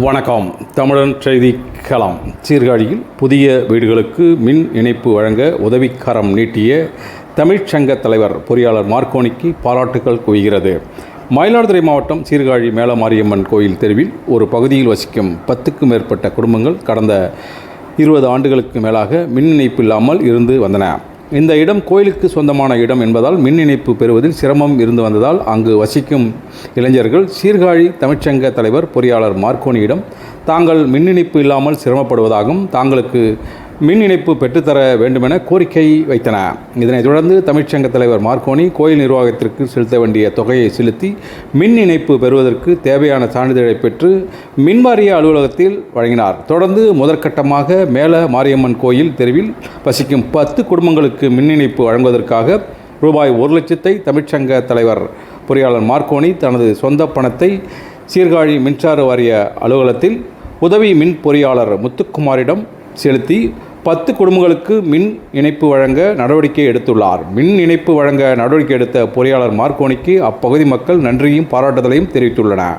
வணக்கம். தமிழன் செய்தி களம். சீர்காழியில் புதிய வீடுகளுக்கு மின் இணைப்பு வழங்க உதவிக்கரம் நீட்டிய தமிழ்ச்சங்க தலைவர் பொறியாளர் மார்க்கோனிக்கு பாராட்டுகள் குவிகிறது. மயிலாடுதுறை மாவட்டம் சீர்காழி மேலமாரியம்மன் கோயில் தெருவில் ஒரு பகுதியில் வசிக்கும் பத்துக்கும் மேற்பட்ட குடும்பங்கள் கடந்த இருபது ஆண்டுகளுக்கு மேலாக மின் இணைப்பு இல்லாமல் இருந்து வந்தன. இந்த இடம் கோயிலுக்கு சொந்தமான இடம் என்பதால் மின் இணைப்பு பெறுவதில் சிரமம் இருந்து வந்ததால் அங்கு வசிக்கும் இளைஞர்கள் சீர்காழி தமிழ்ச்சங்க தலைவர் பொறியாளர் மார்க்கோனியிடம் தாங்கள் மின் இணைப்பு இல்லாமல் சிரமப்படுவதாகவும் தாங்களுக்கு மின் இணைப்பு பெற்றுத்தர வேண்டுமென கோரிக்கை வைத்தன. இதனைத் தொடர்ந்து தமிழ்ச்சங்க தலைவர் மார்க்கோனி கோயில் நிர்வாகத்திற்கு செலுத்த வேண்டிய தொகையை செலுத்தி மின் இணைப்பு பெறுவதற்கு தேவையான சான்றிதழை பெற்று மின்வாரிய அலுவலகத்தில் வழங்கினார். தொடர்ந்து முதற்கட்டமாக மேல மாரியம்மன் கோயில் தெருவில் வசிக்கும் பத்து குடும்பங்களுக்கு மின் இணைப்பு வழங்குவதற்காக ரூபாய் ஒரு லட்சத்தை தமிழ்ச்சங்க தலைவர் பொறியாளர் மார்க்கோனி தனது சொந்த பணத்தை சீர்காழி மின்சார வாரிய அலுவலகத்தில் உதவி மின் பொறியாளர் முத்துக்குமாரிடம் செலுத்தி பத்து குடும்பங்களுக்கு மின் இணைப்பு வழங்க நடவடிக்கை எடுத்துள்ளார். மின் இணைப்பு வழங்க நடவடிக்கை எடுத்த பொறியாளர் மார்கோனிக்கு அப்பகுதி மக்கள் நன்றியும் பாராட்டுதலையும் தெரிவித்துள்ளனர்.